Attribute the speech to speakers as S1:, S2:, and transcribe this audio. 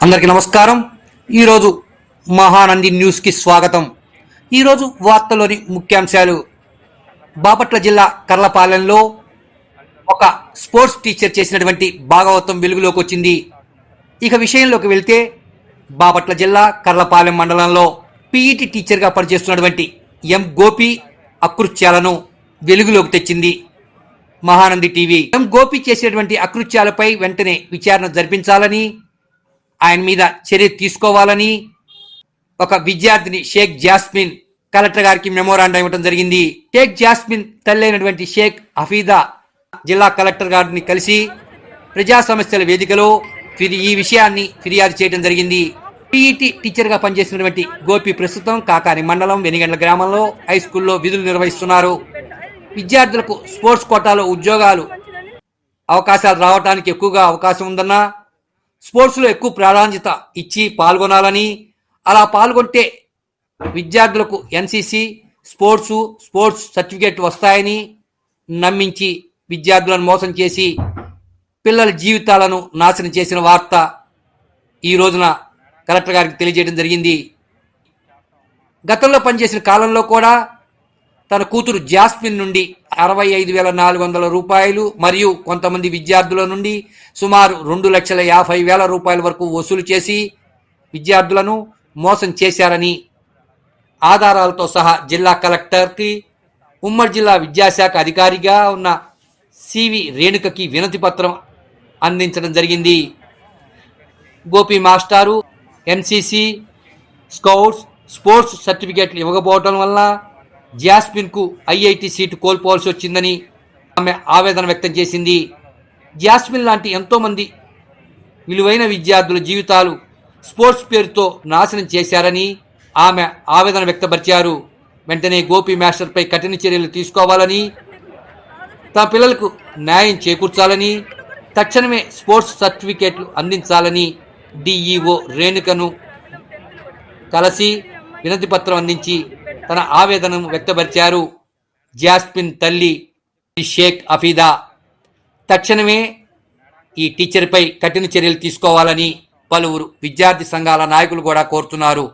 S1: అందరికీ నమస్కారం. ఈరోజు మహానంది న్యూస్కి స్వాగతం. ఈరోజు వార్తలోని ముఖ్యాంశాలు. బాపట్ల జిల్లా కర్లపాలెంలో ఒక స్పోర్ట్స్ టీచర్ చేసినటువంటి భాగవతం వెలుగులోకి వచ్చింది. ఇక విషయంలోకి వెళ్తే బాపట్ల జిల్లా కర్లపాలెం మండలంలో పీఈటీ టీచర్గా పనిచేస్తున్నటువంటి ఎం గోపి అకృత్యాలను వెలుగులోకి తెచ్చింది మహానంది టీవీ. ఎం గోపి చేసినటువంటి అకృత్యాలపై వెంటనే విచారణ జరిపించాలని ఆయన మీద చర్య తీసుకోవాలని ఒక విద్యార్థిని షేక్ జాస్మిన్ కలెక్టర్ గారికి మెమోరాండం ఇవ్వడం జరిగింది. షేక్ జాస్మిన్ తల్లైనటువంటి షేక్ హఫీదా జిల్లా కలెక్టర్ గారిని కలిసి ప్రజా సమస్యల వేదికలో ఈ విషయాన్ని ఫిర్యాదు చేయడం జరిగింది. పీఈటీ టీచర్గా పనిచేసినటువంటి గోపి ప్రస్తుతం కాకాని మండలం వెనిగండ్ల గ్రామంలో హై స్కూల్లో విధులు నిర్వహిస్తున్నారు. విద్యార్థులకు స్పోర్ట్స్ కోటాలో ఉద్యోగాలు అవకాశాలు రావడానికి ఎక్కువగా అవకాశం ఉందన్నా స్పోర్ట్స్లో ఎక్కువ ప్రాధాన్యత ఇచ్చి పాల్గొనాలని అలా పాల్గొంటే విద్యార్థులకు ఎన్సీసీ స్పోర్ట్స్ స్పోర్ట్స్ సర్టిఫికేట్ వస్తాయని నమ్మించి విద్యార్థులను మోసం చేసి పిల్లల జీవితాలను నాశనం చేసిన వార్త ఈ రోజున కలెక్టర్ గారికి తెలియజేయడం జరిగింది. గతంలో పనిచేసిన కాలంలో కూడా తన కూతురు జాస్మిన్ నుండి అరవై ఐదు వేల నాలుగు వందల రూపాయలు మరియు కొంతమంది విద్యార్థుల నుండి సుమారు రెండు లక్షల యాభై వేల రూపాయల వరకు వసూలు చేసి విద్యార్థులను మోసం చేశారని ఆధారాలతో సహా జిల్లా కలెక్టర్కి ఉమ్మడి జిల్లా విద్యాశాఖ అధికారిగా ఉన్న సివి రేణుకకి వినతి పత్రం అందించడం జరిగింది. గోపి మాస్టారు ఎన్సిసి స్కౌట్స్ స్పోర్ట్స్ సర్టిఫికేట్లు ఇవ్వకపోవటం వల్ల జాస్మిన్కు ఐఐటి సీటు కోల్పోవాల్సి వచ్చిందని ఆమె ఆవేదన వ్యక్తం చేసింది. జాస్మిన్ లాంటి ఎంతోమంది విలువైన విద్యార్థుల జీవితాలు స్పోర్ట్స్ పేరుతో నాశనం చేశారని ఆమె ఆవేదన వ్యక్తపరిచారు. వెంటనే గోపి మాస్టర్పై కఠిన చర్యలు తీసుకోవాలని తమ పిల్లలకు న్యాయం చేకూర్చాలని తక్షణమే స్పోర్ట్స్ సర్టిఫికేట్లు అందించాలని డిఈఓ రేణుకను కలిసి వినతిపత్రం అందించి తన ఆవేదనను వ్యక్తపరిచారు. జాస్మిన్ తల్లి షేక్ అఫీదా. తక్షణమే ఈ టీచర్పై కఠిన చర్యలు తీసుకోవాలని పలువురు విద్యార్థి సంఘాల నాయకులు కూడా కోరుతున్నారు.